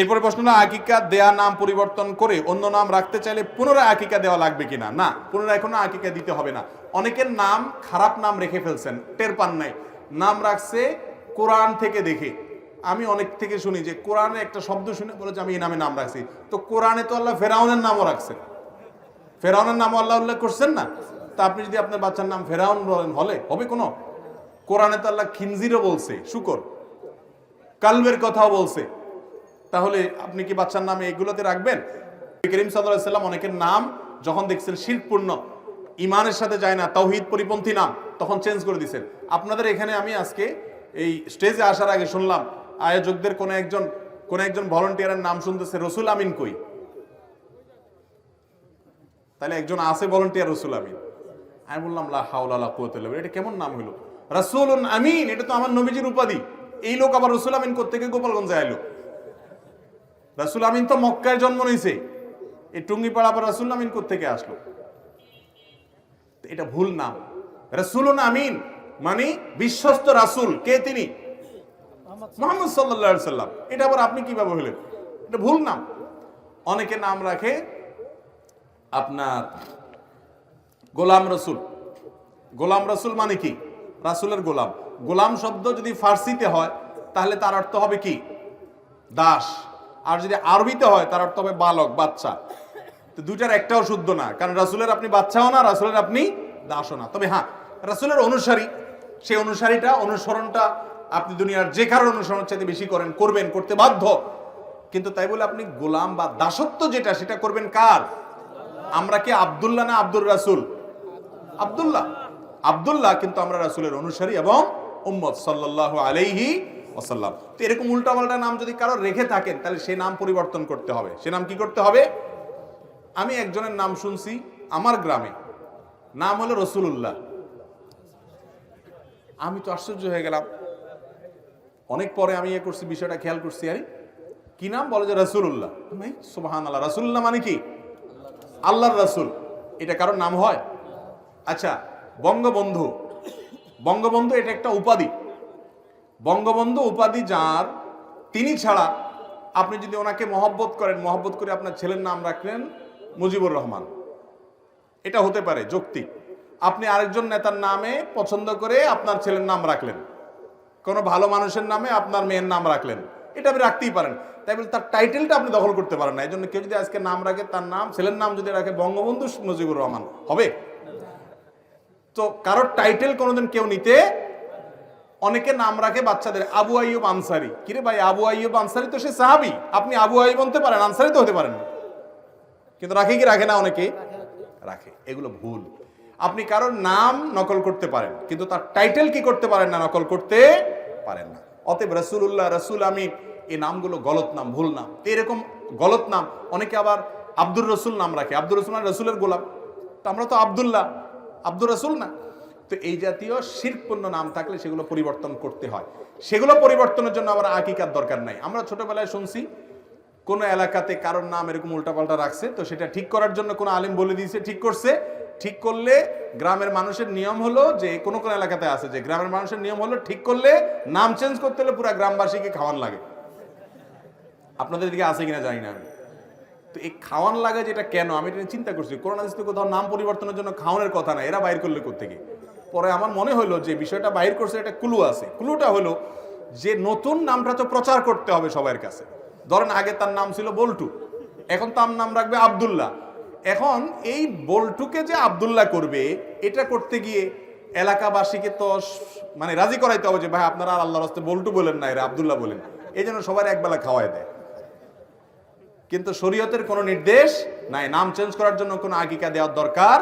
এরপরে প্রশ্ন হলো আকিকা দেয়া নাম পরিবর্তন করে অন্য নাম রাখতে চাইলে পুনরায় আকিকা দেওয়া লাগবে কিনা? না, পুনরায় কোনো আকিকা দিতে হবে না। অনেকের নাম খারাপ নাম রেখে ফেলছেন, টের পান নাই। নাম রাখছে কোরআন থেকে দেখে। আমি অনেক থেকে শুনি যে কোরআনে একটা শব্দ শুনে বলে যে আমি এই নামে নাম রাখছি। তো কোরআনে তো আল্লাহ ফেরাউনের নামও রাখছেন ফেরাউনের নাম আল্লাহ উল্লেখ করছেন না? তা আপনি যদি আপনার বাচ্চার নাম ফেরাউন বলেন, হলে হবে কোনো? কোরআনে তো আল্লাহ খিনজিরও বলছে, শুকর। কালবের কথাও বলছে। তাহলে আপনি কি বাচ্চার নামে এগুলোতে রাখবেন? করিম সাল্লাম অনেকের নাম যখন দেখছেন শিরপূর্ণ ইমানের সাথে যায় না, তৌহিদ পরিপন্থী নাম, তখন চেঞ্জ করে দিচ্ছেন আপনাদের এখানে আমি আজকে এই স্টেজে আসার আগে শুনলাম, আয়োজকদের কোন একজন কোন একজন ভলেন্টিয়ারের নাম শুনতেছে, রসুল আমিন কই? তাহলে একজন আছে ভলেন্টিয়ার রসুল আমিন। আমি বললাম, লা হাওলা এটা কেমন নাম হলো রসুল আমিন। এটা তো আমার নবীজির উপাধি। এই লোক আবার রসুল আমিন কোথেকে গোপালগঞ্জে আইলো? রাসুল আমিন তো মক্কায় জন্ম নিয়েছে। এই টুঙ্গিপাড়া আবার রাসুল আমিন থেকে আসলো? এটা ভুল নাম। রাসুল আমিন মানে বিশ্বস্ত রাসুল। কে তিনি? মোহাম্মদ সাল্লা সাল্লাম। এটা আবার আপনি কীভাবে হলেন? এটা ভুল নাম। অনেকে নাম রাখে আপনার গোলাম রসুল। গোলাম রসুল মানে কি? রাসুলের গোলাম। গোলাম শব্দ যদি ফার্সিতে হয় তাহলে তার অর্থ হবে কি? দাস। আর যদি আরবিতে হয়, তার অর্থ হবে বালক, বাচ্চা। তো দুইটার একটাও শুদ্ধ না, কারণ রাসুলের আপনি বাচ্চাও না, রাসুলের আপনি দাসও না। তবে হ্যাঁ রাসুলের অনুসারী, সেই অনুসারীটা, অনুসরণটা আপনি দুনিয়ার যে কারোর অনুসরণ চাইতে বেশি করেন, করবেন, করতে বাধ্য। কিন্তু তাই বলে আপনি গোলাম বা দাসত্ব যেটা, সেটা করবেন কার? আমরা কি আবদুল্লাহ না আব্দুর রাসুল? আবদুল্লাহ। আবদুল্লাহ কিন্তু আমরা রাসুলের অনুসারী এবং উম্মত সাল্লাহ আলাইহি ওসাল্লাম তো এরকম উল্টাপাল্টা নাম যদি কারও রেখে থাকেন, তাহলে সেই নাম পরিবর্তন করতে হবে। সে নাম কি করতে হবে? আমি একজনের নাম শুনছি আমার গ্রামে। নাম হলো রসুল্লাহ আমি তো আশ্চর্য হয়ে গেলাম। অনেক পরে আমি এ করছি, বিষয়টা খেয়াল করছি আরে কি নাম? বলে যে রসুল্লাহ সুবাহান আল্লাহ রসুল্লাহ মানে কি? আল্লাহর রসুল। এটা কারোর নাম হয়? আচ্ছা বঙ্গবন্ধু। বঙ্গবন্ধু এটা একটা উপাধি। বঙ্গবন্ধু উপাধি যার, তিনি ছাড়া আপনি যদি ওনাকে মহব্বত করেন, মহব্বত করে আপনার ছেলের নাম রাখলেন মুজিবুর রহমান। এটা হতে পারে যৌক্তিক। আপনি আরেকজন নেতার নামে পছন্দ করে আপনার ছেলের নাম রাখলেন। কোনো ভালো মানুষের নামে আপনার মেয়ের নাম রাখলেন। এটা আপনি রাখতেই পারেন। তাই বলে, তার টাইটেলটা আপনি দখল করতে পারেন না। এই জন্য কেউ যদি আজকে নাম রাখে, তার নাম, ছেলের নাম যদি রাখে, বঙ্গবন্ধু মুজিবুর রহমান হবে। তো কারোর টাইটেল কোনোদিন কেউ নিতে অনেকে নাম রাখে বাচ্চাদের আবু আইয়ুব আনসারি। কিরে ভাই, আবু আইয়ুব আনসারি তো সে সাহাবি। আপনি আবু আইয়ুব বলতে পারেন, আনসারি তো হতে পারেন কিন্তু রাখে কি, রাখে না অনেকে? রাখে। এগুলো ভুল। আপনি কারোর নাম নকল করতে পারেন, কিন্তু তার টাইটেল কি করতে পারেন না, নকল করতে পারেন না। অতএব রসুল্লাহ রসুল আমি, এই নামগুলো গলত নাম, ভুল নাম। এরকম গলত নাম, অনেকে আবার আব্দুর রসুল নাম রাখে। আব্দুর রসুল মানে রসুলের গোলাম। তো আমরা তো আবদুল্লাহ। আব্দুর রসুল না? তো এই জাতীয় শিরপূর্ণ নাম থাকলে সেগুলো পরিবর্তন করতে হয়। সেগুলো পরিবর্তনের জন্য আবার আকিকার দরকার নাই। আমরা ছোটবেলায় শুনছি, কোন এলাকাতে কারোর নাম এরকম উল্টাপাল্টা রাখছে, তো সেটা ঠিক করার জন্য কোনো আলিম বলে দিয়েছে, ঠিক করছে। ঠিক করলে গ্রামের মানুষের নিয়ম হলো যে, কোনো কোনো এলাকাতে আছে যে, গ্রামের মানুষের নিয়ম হলো ঠিক করলে নাম চেঞ্জ করতে হলে পুরো গ্রামবাসীকে খাওয়ান লাগে। আপনাদের দিকে আছে কিনা জানি না আমি। তো এই খাওয়ান লাগে যেটা কেন? আমি এটা চিন্তা করছি। করোনা দিতে কোথাও নাম পরিবর্তনের জন্য খাওয়ানোর কথা না, এরা বাইর করলে কোথেকে পরে আমার মনে হলো যে বিষয়টা বাইর করছে, একটা ক্লু আছে। ক্লুটা হলো যে নতুন নামটা তো প্রচার করতে হবে সবার কাছে। ধরেন আগে তার নাম ছিল বল্টু, এখন তার নাম রাখবে আবদুল্লাহ। এখন এই বল্টুকে যে আবদুল্লাহ করবে, এটা করতে গিয়ে এলাকাবাসীকে তো মানে রাজি করাইতে হবে যে, ভাই, আপনারা আর আল্লাহর হস্তে বল্টু বলেন না, এরা আবদুল্লাহ বলেন। এই জন্য সবার একবেলা খাওয়াই দেয়। কিন্তু শরীয়তের কোনো নির্দেশ নাই, নাম চেঞ্জ করার জন্য কোনো আগিকা দেওয়ার দরকার